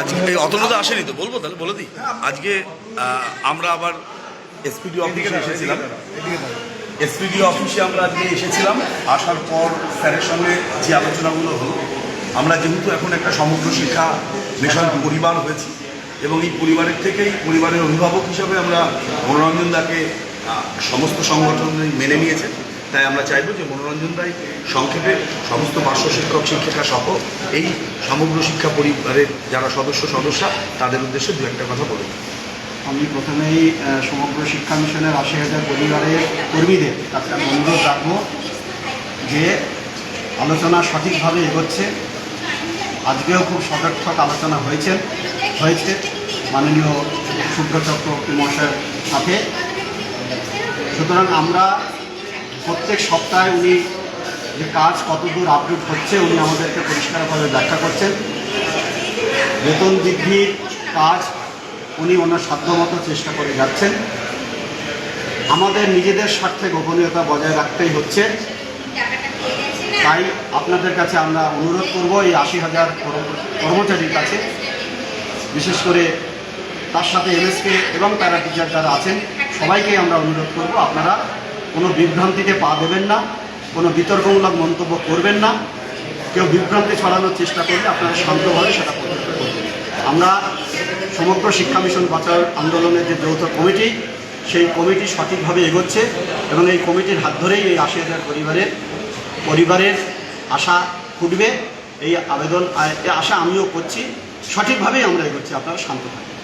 আজকে এই অতনুদা আসেনি তো বলব তাহলে বলে দিই। আজকে আমরা আবার এসপিডি অফিসে এসেছিলাম। এসপিডি অফিসে আমরা আজকে এসেছিলাম। আসার পর স্যারের সঙ্গে যে আলোচনাগুলো হলো আমরা যেহেতু এখন একটা সমগ্র শিক্ষা মিশন পরিবার হয়েছি এবং এই পরিবারের থেকেই পরিবারের অভিভাবক হিসাবে আমরা মনোরঞ্জন দাকে সমস্ত সংগঠন মেনে নিয়েছে তাই আমরা চাইব যে মনোরঞ্জন দাই সংক্ষেপে সমস্ত পার্শ্ব শিক্ষক, শিক্ষিকা সহ এই সমগ্র শিক্ষা পরিবারের যারা সদস্য, সদস্যা, তাদের উদ্দেশ্যে দু একটা কথা বলুন। আমি প্রথমেই সমগ্র শিক্ষা মিশনের আশি হাজার পরিবারের কর্মীদের আমি অনুরোধ রাখব যে আলোচনা সঠিকভাবে এগোচ্ছে। আজকেও খুব সদর্থক আলোচনা হয়েছে হয়েছে। মাননীয় শুভ্রচক্রবর্তী মহাশয়ের সাথে। সুতরাং আমরা প্রত্যেক সপ্তাহে উনি যে কাজ কতদূর আপডেট হচ্ছে, উনি আমাদেরকে পরিষ্কারভাবে ব্যাখ্যা করছেন। বেতন বৃদ্ধির কাজ উনি ওনার সাধ্যমতো চেষ্টা করে যাচ্ছেন। আমাদের নিজেদের স্বার্থে গোপনীয়তা বজায় রাখতেই হচ্ছে। তাই আপনাদের কাছে আমরা অনুরোধ করব, এই আশি হাজার কর্ম- কর্মচারীর কাছে। বিশেষ করে তার সাথে এমএসকে এবং প্যারা টিচার যারা আছেন, সবাইকে আমরা অনুরোধ করব আপনারা কোনো বিভ্রান্তিতে পা দেবেন না, কোনো বিতর্কমূলক মন্তব্য করবেন না। কেউ বিভ্রান্তি ছড়ানোর চেষ্টা করলে আপনারা শান্তভাবে সেটা করবেন। আমরা সমগ্র শিক্ষা মিশন বাঁচাও আন্দোলনের যে যৌথ কমিটি, সেই কমিটি সঠিকভাবে এগোচ্ছে এবং এই কমিটির হাত ধরেই এই আশি হাজার পরিবারের পরিবারের আশা ফুটবে। এই আবেদন আশা আমিও করছি। সঠিকভাবেই আমরা এগোচ্ছি, আপনারা শান্ত থাকুন।